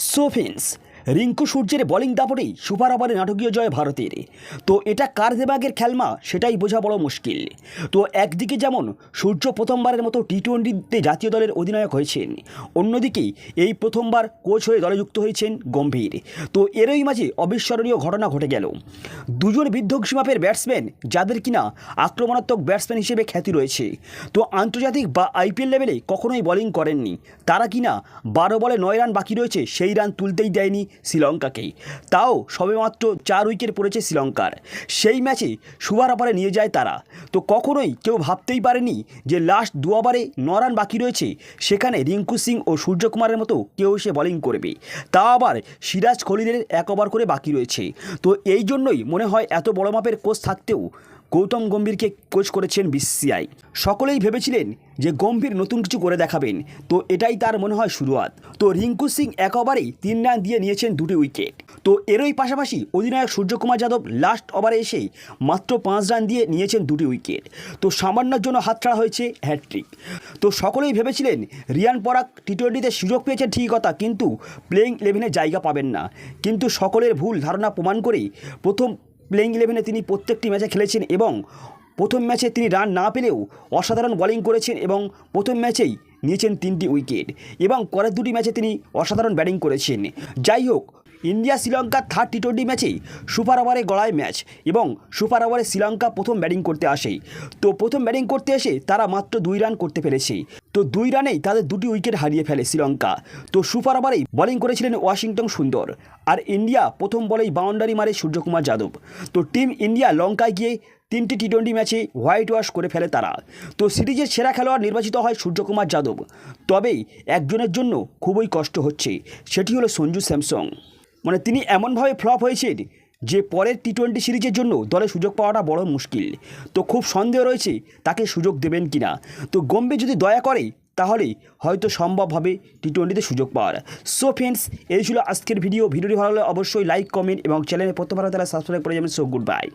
Soapins Rinku সূর্যের bowling দাপটেই super ওভারে নাটকীয় জয় ভারতের। তো এটা কার দেবাগের খেলমা? সেটাই বোঝা বড় মুশকিল। তো একদিকে যেমন সূর্য প্রথমবারের মতো টি টোয়েন্টিতে জাতীয় দলের অধিনায়ক হয়েছেন, অন্যদিকে এই প্রথমবার কোচ হয়ে দলে যুক্ত হয়েছেন গম্ভীর। তো এরই মাঝে অবিস্মরণীয় ঘটনা ঘটে গেল। দুজন বিধ্বংসী মাপের ব্যাটসম্যান যাদের কিনা আক্রমণাত্মক ব্যাটসম্যান হিসেবে খ্যাতি রয়েছে। তো আন্তর্জাতিক বা আইপিএল লেভেলে কখনোই বোলিং করেননি। তারা কিনা বারো বলে নয় রান বাকি রয়েছে, সেই রান তুলতেই দেয়নি শ্রীলঙ্কাকেই। তাও সবেমাত্র চার উইকেট পড়েছে শ্রীলঙ্কার। সেই ম্যাচে সুবার ওভারে নিয়ে যায় তারা। তো কখনোই কেউ ভাবতেই পারেনি যে লাস্ট দু ওভারে ন রান বাকি রয়েছে, সেখানে রিঙ্কু সিং ও সূর্যকুমারের মতো কেউ এসে বোলিং করবে। তা আবার সিরাজ খলিদের এক ওভার করে বাকি রয়েছে। তো এই জন্যই মনে হয় এত বড় মাপের কোচ থাকতেও গৌতম গম্ভীরকে কোচ করেছেন বিসিআই সকলেই ভেবেছিলেন যে গম্ভীর নতুন কিছু করে দেখাবেন। তো এটাই তার মনে হয় শুরুয়াত। তো রিঙ্কু সিং এক ওভারেই তিন রান দিয়ে নিয়েছেন দুটি উইকেট। তো এরই পাশাপাশি অধিনায়ক সূর্যকুমার যাদব লাস্ট ওভারে এসেই মাত্র পাঁচ রান দিয়ে নিয়েছেন দুটি উইকেট। তো সামান্যর জন্য হাতছাড়া হয়েছে হ্যাট্রিক তো সকলেই ভেবেছিলেন রিয়ান পরাগ টি টোয়েন্টিতে সুযোগ পেয়েছেন ঠিক কথা, কিন্তু প্লেইং ইলেভেনে জায়গা পাবেন না। কিন্তু সকলের ভুল ধারণা প্রমাণ করেই প্রথম প্লেইং ইলেভেনে তিনি প্রত্যেকটি ম্যাচে খেলেছেন এবং প্রথম ম্যাচে তিনি রান না পেলেও অসাধারণ বোলিং করেছেন এবং প্রথম ম্যাচেই নিয়েছেন তিনটি উইকেট এবং পরের দুটি ম্যাচে তিনি অসাধারণ ব্যাটিং করেছেন। যাই হোক ইন্ডিয়া শ্রীলঙ্কার থার্ড টি টোয়েন্টি ম্যাচেই সুপার ওভারে গড়ায় ম্যাচ এবং সুপার ওভারে শ্রীলঙ্কা প্রথম ব্যাটিং করতে আসে। তো প্রথম ব্যাটিং করতে এসে তারা মাত্র দুই রান করতে পেরেছে। তো দুই রানেই তাদের দুটি উইকেট হারিয়ে ফেলে শ্রীলঙ্কা। তো সুপার ওভারেই বোলিং করেছিলেন ওয়াশিংটন সুন্দর। আর ইন্ডিয়া প্রথম বলেই বাউন্ডারি মারে সূর্যকুমার যাদব। তো টিম ইন্ডিয়া লঙ্কায় গিয়ে তিনটি টি টোয়েন্টি ম্যাচে হোয়াইট ওয়াশ করে ফেলে তারা। তো সিরিজের সেরা খেলোয়াড় নির্বাচিত হয় সূর্যকুমার যাদব। তবেই একজনের জন্য খুবই কষ্ট হচ্ছে। সেটি হলো সঞ্জু স্যামসং। মানে তিনি এমনভাবে ফ্লপ হয়েছেন যে পরের টি টোয়েন্টি সিরিজের জন্য দলে সুযোগ পাওয়াটা বড় মুশকিল। তো খুব সন্দেহ রয়েছে তাকে সুযোগ দেবেন কি না তো গম্বে যদি দয়া করে, তাহলে হয়তো সম্ভব হবে টি টোয়েন্টিতে সুযোগ পাওয়ার। সো ফ্রেন্ডস এই ছিল আজকের ভিডিও ভিডিওটি ভালো হলে অবশ্যই লাইক কমেন্ট এবং চ্যানেলে প্রথমবার তারা সাবস্ক্রাইব করে যাবেন সো গুড বাই